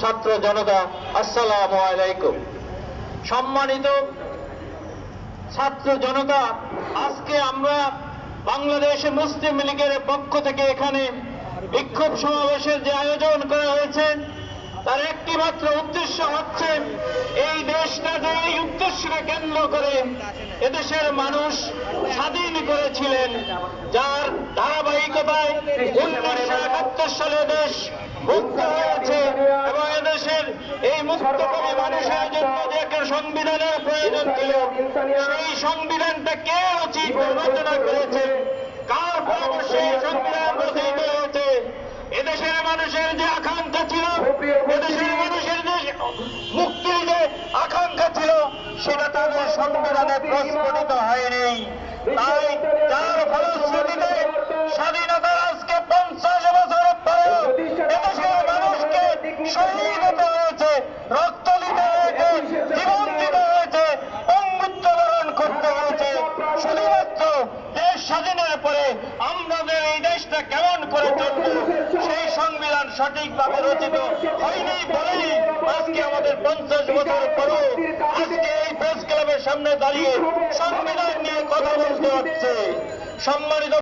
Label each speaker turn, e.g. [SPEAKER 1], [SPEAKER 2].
[SPEAKER 1] ছাত্র জনতা, আসসালামু আলাইকুম। সম্মানিত ছাত্র জনতা, আজকে আমরা বাংলাদেশ মুসলিম লীগের পক্ষ থেকে এখানে বিক্ষোভ সমাবেশের যে আয়োজন করা হয়েছে, তার একটি মাত্র উদ্দেশ্য হচ্ছে এই দেশটা যে এই উদ্দেশ্যকে কেন্দ্র করে এদেশের মানুষ স্বাধীন করেছিলেন, যার ধারাবাহিকতায় উনিশশো একাত্তর সালে দেশ মুক্ত এই মুক্তকামী মানুষের জন্য যে একটা সংবিধানের প্রয়োজন ছিল। সেই সংবিধানটা কে উচিত রচনা করেছে? কার পরামর্শে সংবিধান রচিত হয়েছে? এদেশের মানুষের যে আকাঙ্ক্ষা ছিল, এদেশের মানুষের যে মুক্তির যে আকাঙ্ক্ষা ছিল, সেটা তাদের সংবিধানে প্রস্ফুটিত হয়নি। তাই স্বাধীনের পরে আমাদের এই দেশটা কেমন করে চলল, সেই সংবিধান সঠিকভাবে রচিত হয়নি বলেই আজকে আমাদের পঞ্চাশ বছর পরেও আজকে এই প্রেস ক্লাবের সামনে দাঁড়িয়ে সংবিধান নিয়ে কথা বলতে হচ্ছে। সম্মানিত